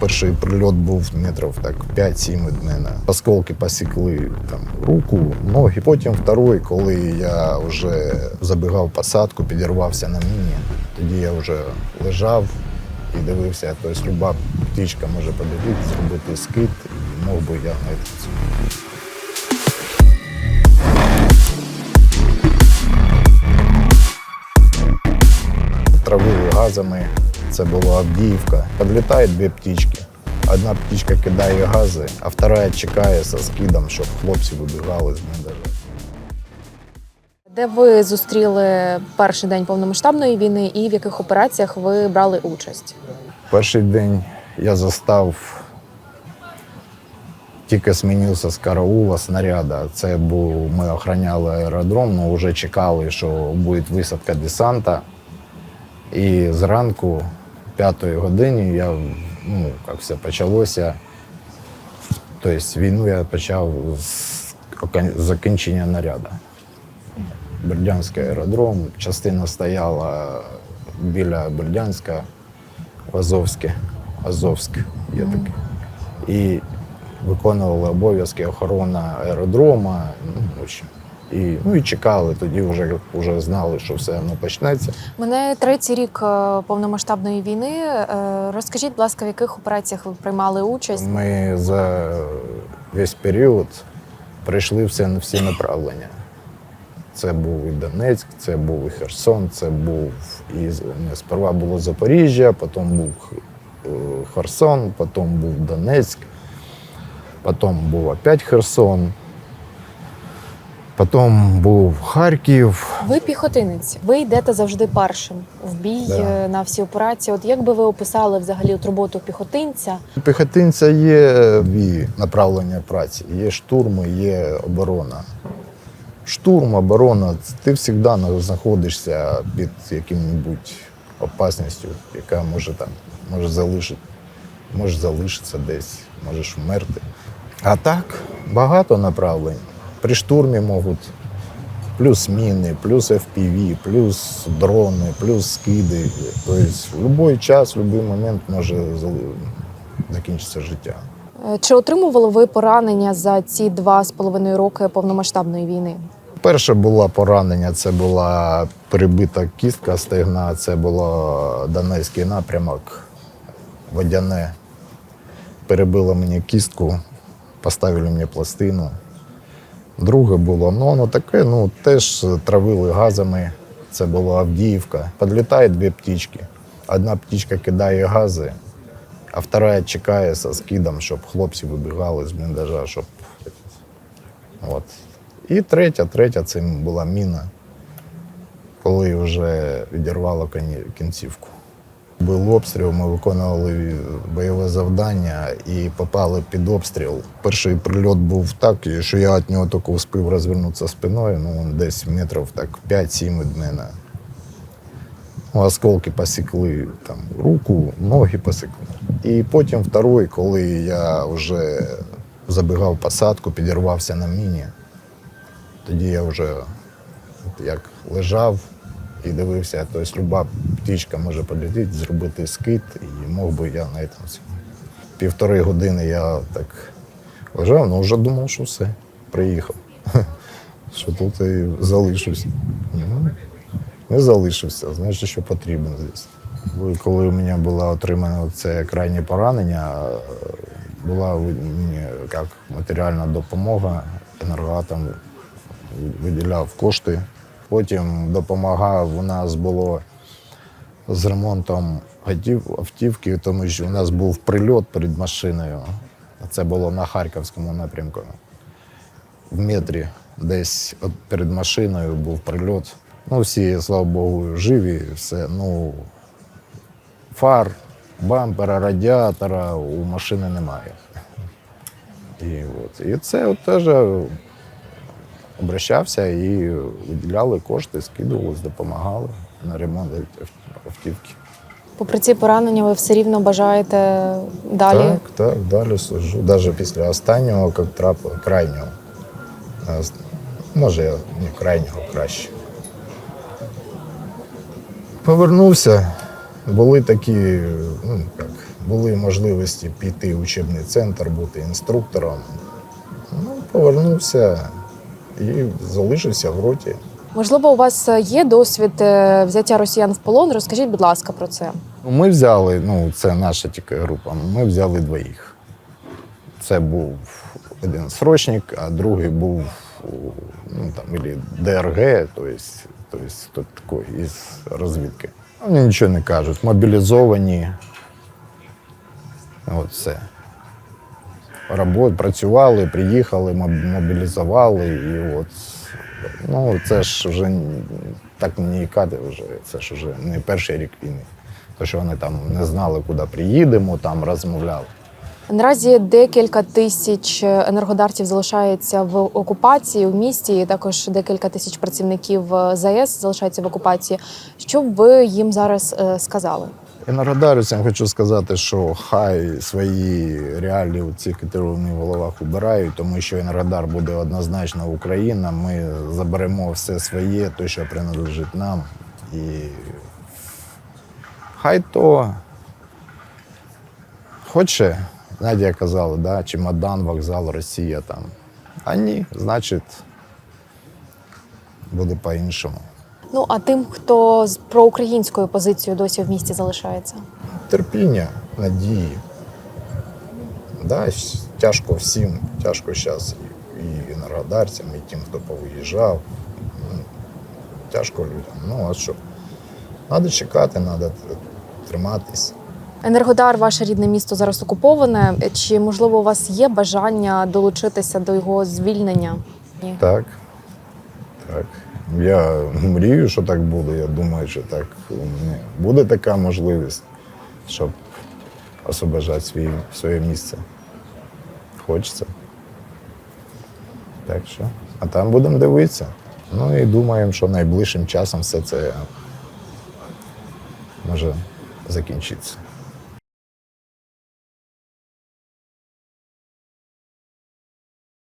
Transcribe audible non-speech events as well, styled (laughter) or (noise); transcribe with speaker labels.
Speaker 1: Перший прильот був метрів так 5-7 від мене. Осколки посікли там руку, ноги. Потім второй, коли я вже забігав посадку, підірвався на міні. Тоді я вже лежав і дивився, тобто люба птичка може подивитися, зробити скид, і мог би я знайти цю. Травили газами. Це була Авдіївка. Підлітають дві птички. Одна птичка кидає гази, а вторая чекає зі скидом, щоб хлопці вибігали з бліндажа.
Speaker 2: Де ви зустріли перший день повномасштабної війни і в яких операціях ви брали участь?
Speaker 1: Перший день я застав, тільки змінився з караула снаряда. Це був, ми охороняли аеродром, але вже чекали, що буде висадка десанта. І зранку, п'ятої годині, я, ну, як все почалося. Тобто війну я почав з закінчення наряду. Бердянський аеродром, частина стояла біля Бердянська, Азовське, Азовськ є таке. І виконували обов'язки охорона аеродрома. Ну, в общем. І, ну, і чекали, тоді вже, вже знали, що все одно почнеться.
Speaker 2: Мене третій рік е, повномасштабної війни. Е, Розкажіть, будь ласка, в яких операціях ви приймали участь?
Speaker 1: Ми за весь період пройшли все, всі направлення. Це був і Донецьк, це був і Херсон, це був і не, сперва було Запоріжжя, потім був е, Херсон, потім був Донецьк, потім був опять Херсон, потім був Харків.
Speaker 2: Ви піхотинець. Ви йдете завжди першим в бій
Speaker 1: Да.
Speaker 2: е, на всі операції. От як би ви описали взагалі от роботу піхотинця?
Speaker 1: У піхотинця є дві направлення праці: є штурм і є оборона. Штурм, оборона ти завжди знаходишся під яким-небудь опасністю, яка може там може залишити, може залишитися десь, можеш вмерти. А так, багато направлень. При штурмі можуть плюс міни, плюс FPV, плюс дрони, плюс скиди. Тобто в будь-який час, в будь-який момент може закінчитися життя.
Speaker 2: Е, Чи отримували ви поранення за ці два з половиною роки повномасштабної війни?
Speaker 1: Перше було поранення, це була перебита кістка стегна, це було Донецький напрямок, водяне. Перебило мені кістку, поставили мені пластину. Друге було, ну воно таке, ну теж травили газами. Це була Авдіївка. Підлітають дві птички. Одна птичка кидає гази, а вторая чекає зі скидом, щоб хлопці вибігали з бліндажа, щоб. От. І третя, третя це була міна, коли вже відірвало кінцівку. Був обстріл, ми виконували бойове завдання і попали під обстріл. Перший прильот був так, що я від нього тільки встиг розвернутися спиною, ну він десь метрів так 5-7 від мене. Ну, осколки посікли там, руку, ноги посікли. І потім второй, коли я вже забігав посадку, підірвався на міні. Тоді я вже як лежав і дивився, тобто люба птичка може полетіти, зробити скид, і мог би я знайти цьому. Півтори години я так лежав, ну вже думав, що все, приїхав. (laughs) Що тут і залишусь. Ну, не залишився, знаєш, що потрібен здесь. Коли у мене було отримано це крайнє поранення, була мені як матеріальна допомога, енергоатом виділяв кошти. Потім допомагав. У нас було з ремонтом автівки, тому що у нас був прильот перед машиною. Це було на Харківському напрямку. В метрі десь перед машиною був прильот. Ну, всі, слава Богу, живі, все. Ну, фар, бампера, радіатора у машини немає. І, от. і це от теж обращався і виділяли кошти, скидувались, допомагали на ремонт автівки.
Speaker 2: Попри ці поранення, ви все рівно бажаєте далі.
Speaker 1: Так, так, далі служу. Навіть після останнього, як крайнього. Може, я не крайнього краще. Повернувся. Були такі, ну як, були можливості піти в учебний центр, бути інструктором. Ну, повернувся і залишився в роті.
Speaker 2: Можливо, у вас є досвід е, взяття росіян в полон? Розкажіть, будь ласка, про це.
Speaker 1: Ну, Ми взяли, ну це наша тільки група, ми взяли двоїх. Це був один срочник, а другий був ну, там, ілі ДРГ, тобто, тобто такий із розвідки. Вони нічого не кажуть, мобілізовані. От все. Робот, працювали, приїхали, моб- мобілізували, і от ну, це ж вже так не ікати вже, це ж вже не перший рік війни. То, що вони там не знали, куди приїдемо, там розмовляли.
Speaker 2: Наразі декілька тисяч енергодарців залишається в окупації в місті. і Також декілька тисяч працівників е, ЗАЕС залишаються в окупації. Що б ви їм зараз е, сказали?
Speaker 1: Енергодарівцям хочу сказати, що хай свої реалії у цих керівних головах убирають, тому що Енергодар буде однозначно Україна. Ми заберемо все своє, те, що принадлежить нам. І хай то хоче, знаєте, як казали, да, чемодан, вокзал, Росія там. А ні, значить, буде по-іншому.
Speaker 2: Ну а тим, хто з проукраїнською позицією досі в місті залишається.
Speaker 1: терпіння, надії. Да, тяжко всім, тяжко зараз і енергодарцям, і тим, хто повиїжджав. Ну, Тяжко людям. Ну, а що? Треба чекати, треба триматись.
Speaker 2: Енергодар, ваше рідне місто зараз окуповане. Чи можливо у вас є бажання долучитися до його звільнення?
Speaker 1: Так. Так. Я мрію, що так буде. Я думаю, що так буде така можливість, щоб освобождати свій, своє місце. Хочеться. Так що, а там будемо дивитися. Ну і думаємо, що найближчим часом все це може закінчитися.